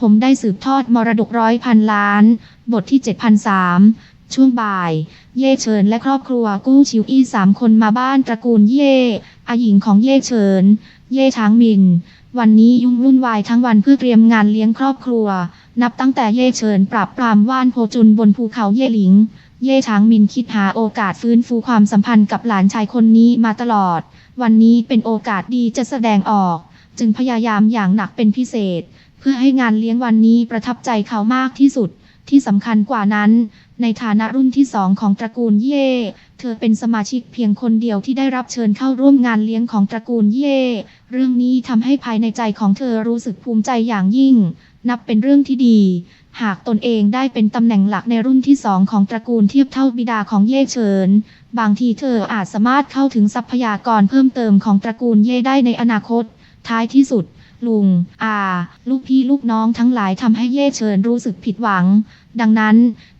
ผมได้สืบทอดมรดกร้อยพันล้าน บทที่ 7,003 ช่วงบ่าย เย่เฉินและครอบครัวกู้ชิวอี้สามคนมาบ้านตระกูลเย่อาหญิงของเย่เฉิน เย่ช้างมิน วันนี้ยุ่งวุ่นวายทั้งวันเพื่อเตรียมงานเลี้ยงครอบครัว นับตั้งแต่เย่เฉินปราบปรามว่านโพจุนบนภูเขาเย่หลิง เย่ช้างมินคิดหาโอกาสฟื้นฟูความสัมพันธ์กับหลานชายคนนี้มาตลอด วันนี้เป็นโอกาสดีจะแสดงออก จึงพยายามอย่างหนักเป็นพิเศษ พื่อให้งานเลี้ยงวันนี้ประทับใจเขามากที่สุด ที่สำคัญกว่านั้น ในฐานะรุ่นที่สองของตระกูลเย่ เธอเป็นสมาชิกเพียงคนเดียวที่ได้รับเชิญเข้าร่วมงานเลี้ยงของตระกูลเย่ เรื่องนี้ทำให้ภายในใจของเธอรู้สึกภูมิใจอย่างยิ่ง นับเป็นเรื่องที่ดี หากตนเองได้เป็นตำแหน่งหลักในรุ่นที่สองของตระกูลเทียบเท่าบิดาของเย่เฉิน บางทีเธออาจสามารถเข้าถึงทรัพยากรเพิ่มเติมของตระกูลเย่ได้ในอนาคต ท้ายที่สุด ลุง อาลูกพี่ลูกน้องทั้งหลายทำให้เย่เฉินรู้สึกผิดหวัง ดังนั้น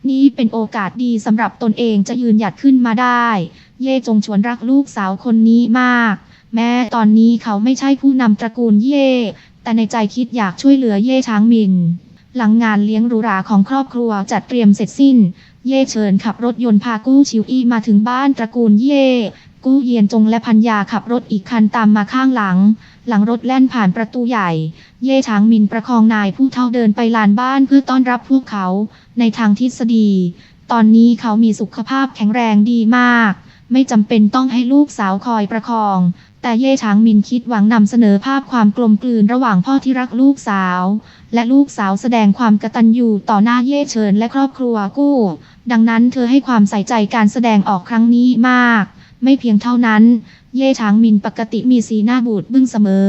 นี่เป็นโอกาสดีสำหรับตนเองจะยืนหยัดขึ้นมาได้ เย่จงชวนรักลูกสาวคนนี้มาก แม้ตอนนี้เขาไม่ใช่ผู้นำตระกูลเย่ แต่ในใจคิดอยากช่วยเหลือเย่ช้างมิน หลังงานเลี้ยงหรูหราของครอบครัวจัดเตรียมเสร็จสิ้น เย่เฉินขับรถยนต์พากู้ชิวอี้มาถึงบ้านตระกูลเย่ กู้เยียนจงและพัญญาขับรถอีกคันตามมาข้างหลัง หลังรถแล่นผ่านประตูใหญ่ เย่ช้างมินประคองนายผู้เฒ่าเดินไปลานบ้านเพื่อต้อนรับพวกเขา ในทางทฤษฎี ตอนนี้เขามีสุขภาพแข็งแรงดีมาก ไม่จำเป็นต้องให้ลูกสาวคอยประคอง แต่เย่ช้างมินคิดหวังนำเสนอภาพความกลมกลืนระหว่างพ่อที่รักลูกสาว และลูกสาวแสดงความกตัญญูต่อหน้าเย่เฉินและครอบครัวกู้ ดังนั้นเธอให้ความใส่ใจการแสดงออกครั้งนี้มาก ไม่เพียงเท่านั้น เย่ช้างมินปกติมีสีหน้าบูดบึ้งเสมอ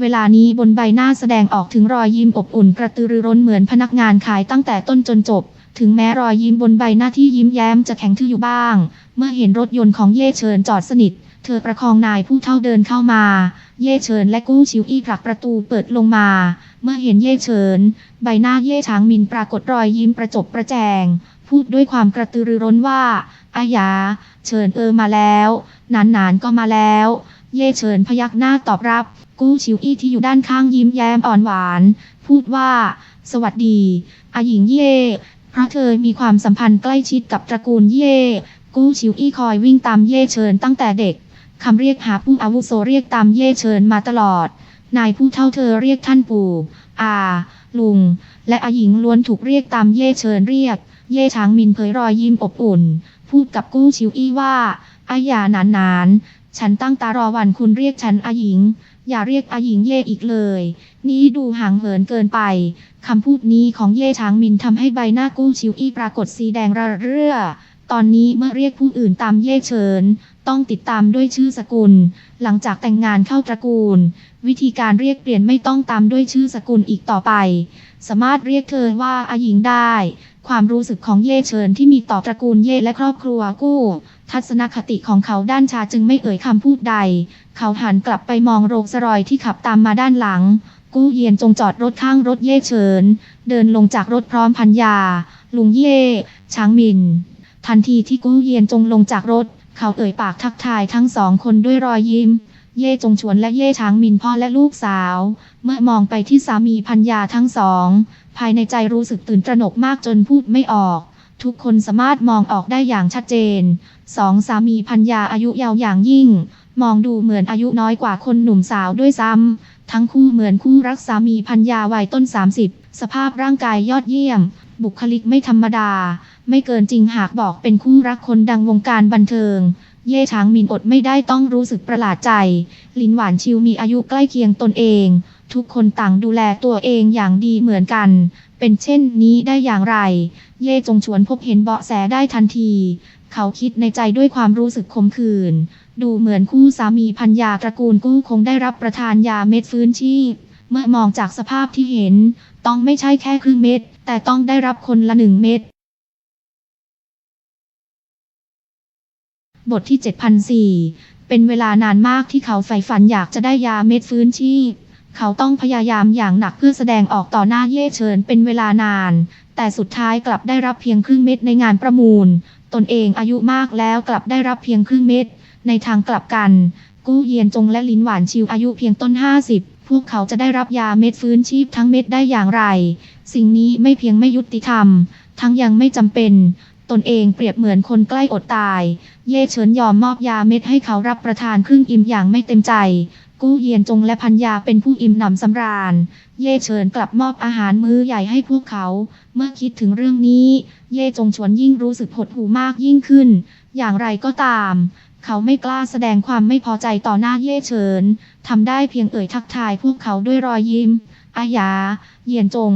เวลานี้บนใบหน้าแสดงออกถึงรอยยิ้มอบอุ่นกระตือรือร้นเหมือนพนักงานขายตั้งแต่ต้นจนจบ ถึงแม้รอยยิ้มบนใบหน้าที่ยิ้มแย้มจะแข็งทื่ออยู่บ้าง เมื่อเห็นรถยนต์ของเย่เฉินจอดสนิท เธอประคองนายผู้เท่าเดินเข้ามา เย่เฉินและกู้ชิวอี้ผลักประตูเปิดลงมา เมื่อเห็นเย่เฉินใบหน้าเย่ช้างมินปรากฏรอยยิ้มประจบประแจง พูดด้วยความกระตือรือร้นว่าอายา เฉินเออมาแล้ว นานๆก็มาแล้ว เย่เฉินพยักหน้าตอบรับ กู้ชิวอี้ที่อยู่ด้านข้างยิ้มแย้มอ่อนหวาน พูดว่า สวัสดีอาหญิงเย่เพราะเธอมีความสัมพันธ์ใกล้ชิดกับตระกูลเย่กู้ชิวอี้คอยวิ่งตามเย่เฉินตั้งแต่เด็กคำเรียกหาผู้อาวุโสเรียกตามเย่เฉินมาตลอด นายผู้เท่าเธอเรียกท่านปู่ อา ลุง และอาหญิงล้วนถูกเรียกตามเย่เฉินเรียก เย่ช้างมินเผยรอยยิ้มอบอุ่น พูดกับกู้ชิวอี้ว่าอายานานนาน ฉันตั้งตารอวันคุณเรียกฉันอาหญิง อย่าเรียกอาหญิงเย่อีกเลย นี่ดูห่างเหินเกินไป คำพูดนี้ของเย่ช้างมินทำให้ใบหน้ากู้ชิวอี้ปรากฏสีแดงระเรื่อ ตอนนี้เมื่อเรียกผู้อื่นตามเย่เฉิน ต้องติดตามด้วยชื่อสกุล หลังจากแต่งงานเข้าตระกูล วิธีการเรียกเปลี่ยนไม่ต้องตามด้วยชื่อสกุลอีกต่อไป สามารถเรียกเธอว่าอาหญิงได้ ความรู้สึกของเย่เฉินที่มีต่อตระกูลเย่และครอบครัวกู้ ทัศนคติของเขาด้านชาจึงไม่เอ่ยคำพูดใด เขาหันกลับไปมองโรกสรอยที่ขับตามมาด้านหลัง กู้เยียนจงจอดรถข้างรถเย่เฉินเดินลงจากรถพร้อมพันยา ลุงเย่ช้างมิน ทันทีที่กู้เยียนจงลงจากรถ เขาเอ่ยปากทักทายทั้งสองคนด้วยรอยยิ้ม เย่จงชวนและเย่ช้างมินพ่อและลูกสาว เมื่อมองไปที่สามีพันยาทั้งสอง ภายในใจรู้สึกตื่นตระหนกมากจนพูดไม่ออก ทุกคนสามารถมองออกได้อย่างชัดเจน สองสามีพันยาอายุยาวอย่างยิ่ง มองดูเหมือนอายุน้อยกว่าคนหนุ่มสาวด้วยซ้ำ ทั้งคู่เหมือนคู่รักสามีพันยาวัยต้น 30 สภาพร่างกายยอดเยี่ยม บุคลิกไม่ธรรมดา ไม่เกินจริงหากบอกเป็นคู่รักคนดังวงการบันเทิง เย่ช้างมินอดไม่ได้ต้องรู้สึกประหลาดใจ ลินหวานชิวมีอายุใกล้เคียงตนเอง ทุกคนต่างดูแลตัวเองอย่างดีเหมือนกัน เป็นเช่นนี้ได้อย่างไร เย่จงชวนพบเห็นเบาะแสได้ทันที เขาคิดในใจด้วยความรู้สึกขมขื่นดูเหมือนคู่สามีพันยาตระกูลกู้คงได้รับประทานยาเม็ดฟื้นชีพ เมื่อมองจากสภาพที่เห็น ต้องไม่ใช่แค่ครึ่งเม็ด แต่ต้องได้รับคนละหนึ่งเม็ด บทที่ 7,004 เป็นเวลานานมากที่เขาใฝ่ฝันอยากจะได้ยาเม็ดฟื้นชีพ เขาต้องพยายามอย่างหนักเพื่อแสดงออกต่อหน้าเย่เฉินเป็นเวลานาน แต่สุดท้ายกลับได้รับเพียงครึ่งเม็ดในงานประมูล ตนเองอายุมากแล้วกลับได้รับเพียงครึ่งเม็ด ในทางกลับกัน กู้เยียนจงและลินหวานชิวอายุเพียงต้น 50พวกเขาจะได้รับยาเม็ดฟื้นชีพทั้งเม็ดได้อย่างไร สิ่งนี้ไม่เพียงไม่ยุติธรรม ทั้งยังไม่จำเป็น ตนเองเปรียบเหมือนคนใกล้อดตาย เย่เฉินยอมมอบยาเม็ดให้เขารับประทานครึ่งอิ่มอย่างไม่เต็มใจ กู้เยียนจงและพัญญาเป็นผู้อิ่มหนำสำราญ เย่เฉินกลับมอบอาหารมื้อใหญ่ให้พวกเขา เมื่อคิดถึงเรื่องนี้ เย่จงชวนยิ่งรู้สึกหดหู่มากยิ่งขึ้น อย่างไรก็ตามเขาไม่กล้าแสดงความไม่พอใจต่อหน้าเย่เฉิน ทำได้เพียงเอ่ยทักทายพวกเขาด้วยรอยยิ้ม อายา เยียนจง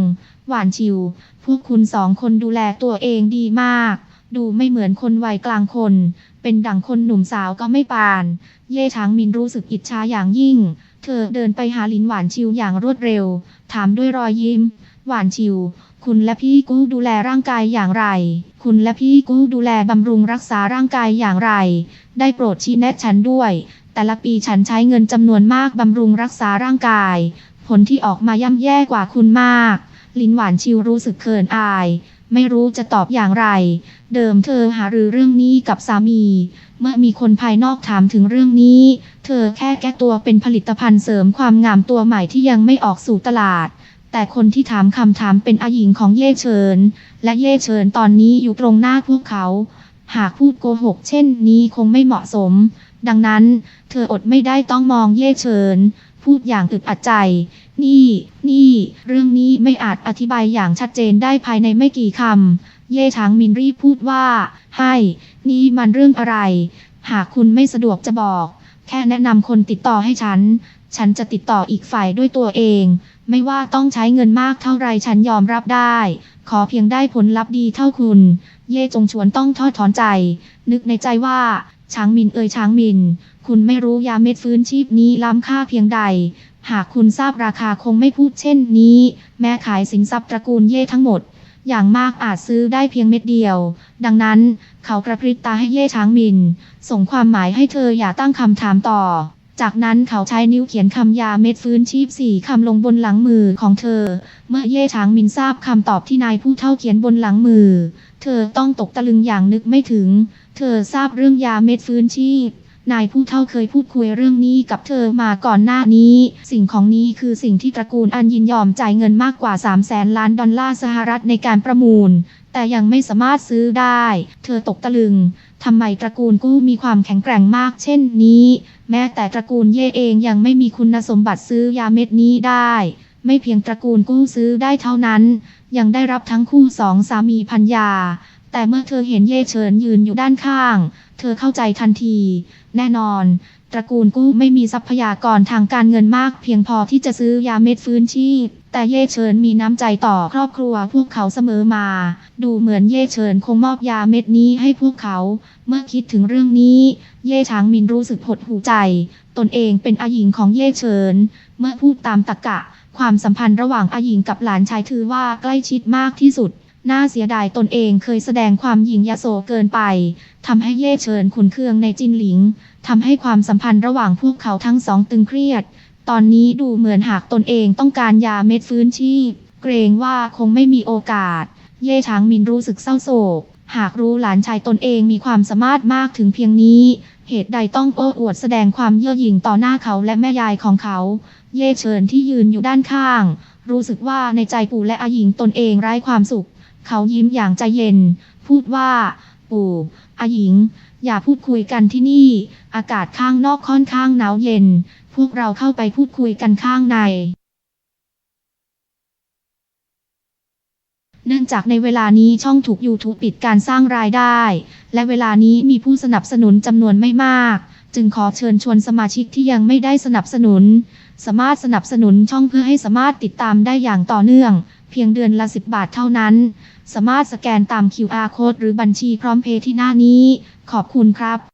หวานชิว พวกคุณสองคนดูแลตัวเองดีมาก ดูไม่เหมือนคนวัยกลางคน เป็นดั่งคนหนุ่มสาวก็ไม่ปาน เย่ช้างมินรู้สึกอิจฉาอย่างยิ่ง เธอเดินไปหาลินหวานชิวอย่างรวดเร็ว ถามด้วยรอยยิ้ม หวานชิว คุณและพี่กู้ดูแลร่างกายอย่างไร คุณและพี่กู้ดูแลบำรุงรักษาร่างกายอย่างไร ได้โปรดชี้แนะฉันด้วย แต่ละปีฉันใช้เงินจำนวนมากบำรุงรักษาร่างกาย ผลที่ออกมาย่ำแย่กว่าคุณมาก ลินหวานชิวรู้สึกเขินอาย ไม่รู้จะตอบอย่างไร เดิมเธอหารือเรื่องนี้กับสามี เมื่อมีคนภายนอกถามถึงเรื่องนี้ เธอแค่แก้ตัวเป็นผลิตภัณฑ์เสริมความงามตัวใหม่ที่ยังไม่ออกสู่ตลาด แต่คนที่ถามคำถามเป็นอาหญิงของเย่เฉิน และเย่เฉินตอนนี้อยู่ตรงหน้าพวกเขา หากพูดโกหกเช่นนี้คงไม่เหมาะสม ดังนั้น เธออดไม่ได้ต้องมองเย่เฉิน พูดอย่างอึดอัดใจ นี่ นี่ เรื่องนี้ไม่อาจอธิบายอย่างชัดเจนได้ภายในไม่กี่คำ เย่ช้างมินรีพูดว่า ให้ นี่มันเรื่องอะไร หากคุณไม่สะดวกจะบอก แค่แนะนำคนติดต่อให้ฉัน ฉันจะติดต่ออีกฝ่ายด้วยตัวเอง ไม่ว่าต้องใช้เงินมากเท่าไรฉันยอมรับได้ ขอเพียงได้ผลลัพธ์ดีเท่าคุณ เย่จงชวนต้องทอดถอนใจ นึกในใจว่า ช้างมินเอ่ยช้างมิน คุณไม่รู้ยาเม็ดฟื้นชีพนี้ล้ำค่าเพียงใด หากคุณทราบราคาคงไม่พูดเช่นนี้ แม้ขายสินทรัพย์ตระกูลเย่ทั้งหมด อย่างมากอาจซื้อได้เพียงเม็ดเดียว ดังนั้น เขากระพริบตาให้เย่ช้างมิน ส่งความหมายให้เธออย่าตั้งคำถามต่อ จากนั้นเขาใช้นิ้วเขียนคำยาเม็ดฟื้นชีพสี่คำลงบนหลังมือของเธอ เมื่อเย่ช้างมินทราบคำตอบที่นายผู้เท่าเขียนบนหลังมือ เธอต้องตกตะลึงอย่างนึกไม่ถึง เธอทราบเรื่องยาเม็ดฟื้นชีพ นายผู้เท่าเคยพูดคุยเรื่องนี้กับเธอมาก่อนหน้านี้ สิ่งของนี้คือสิ่งที่ตระกูลอันยินยอมจ่ายเงินมากกว่า 3 0 0แสนล้านดอลลาร์สหรัฐในการประมูล แต่ยังไม่สามารถซื้อได้ เธอตกตะลึงทำไมตระกูลกู้มีความแข็งแกร่งมากเช่นนี้ แม้แต่ตระกูลเย่เองยังไม่มีคุณสมบัติซื้อยาเม็ดนี้ได้ ไม่เพียงตระกูลกู้ซื้อได้เท่านั้น ยังได้รับทั้งคู่สองสามีพัญญา แต่เมื่อเธอเห็นเย่เฉินยืนอยู่ด้านข้าง เธอเข้าใจทันที แน่นอน ตระกูลกู้ไม่มีทรัพยากรทางการเงินมาก เพียงพอที่จะซื้อยาเม็ดฟื้นชีพ แต่เย่เฉินมีน้ำใจต่อครอบครัวพวกเขาเสมอมา ดูเหมือนเย่เฉินคงมอบยาเม็ดนี้ให้พวกเขา เมื่อคิดถึงเรื่องนี้ เย่ช้างมินรู้สึกหดหูใจ ตนเองเป็นอาหญิงของเย่เฉิน เมื่อพูดตามตรรกะ ความสัมพันธ์ระหว่างอาหญิงกับหลานชายถือว่าใกล้ชิดมากที่สุด น่าเสียดายตนเองเคยแสดงความหยิ่งยโสเกินไปทำให้เย่เฉินขุนเคืองในจินหลิงทำให้ความสัมพันธ์ระหว่างพวกเขาทั้งสองตึงเครียด ตอนนี้ดูเหมือนหากตนเองต้องการยาเม็ดฟื้นชีพ เกรงว่าคงไม่มีโอกาส เย่ช้างมินรู้สึกเศร้าโศก หากรู้หลานชายตนเองมีความสามารถมากถึงเพียงนี้ เหตุใดต้องโอ้อวดแสดงความเย่อหยิ่งต่อหน้าเขาและแม่ยายของเขา เย่เฉินที่ยืนอยู่ด้านข้าง รู้สึกว่าในใจปู่และอาหญิงตนเองไร้ความสุข เขายิ้มอย่างใจเย็น พูดว่า ปู่อาหญิง อย่าพูดคุยกันที่นี่ อากาศข้างนอกค่อนข้างหนาวเย็น พวกเราเข้าไปพูดคุยกันข้างใน เนื่องจากในเวลานี้ช่องถูก YouTube ปิดการสร้างรายได้ และเวลานี้มีผู้สนับสนุนจำนวนไม่มาก จึงขอเชิญชวนสมาชิกที่ยังไม่ได้สนับสนุน สามารถสนับสนุนช่องเพื่อให้สามารถติดตามได้อย่างต่อเนื่อง เพียงเดือนละ 10 บาทเท่านั้น สามารถสแกนตาม QR code หรือบัญชีพร้อมเพย์ที่หน้านี้ ขอบคุณครับ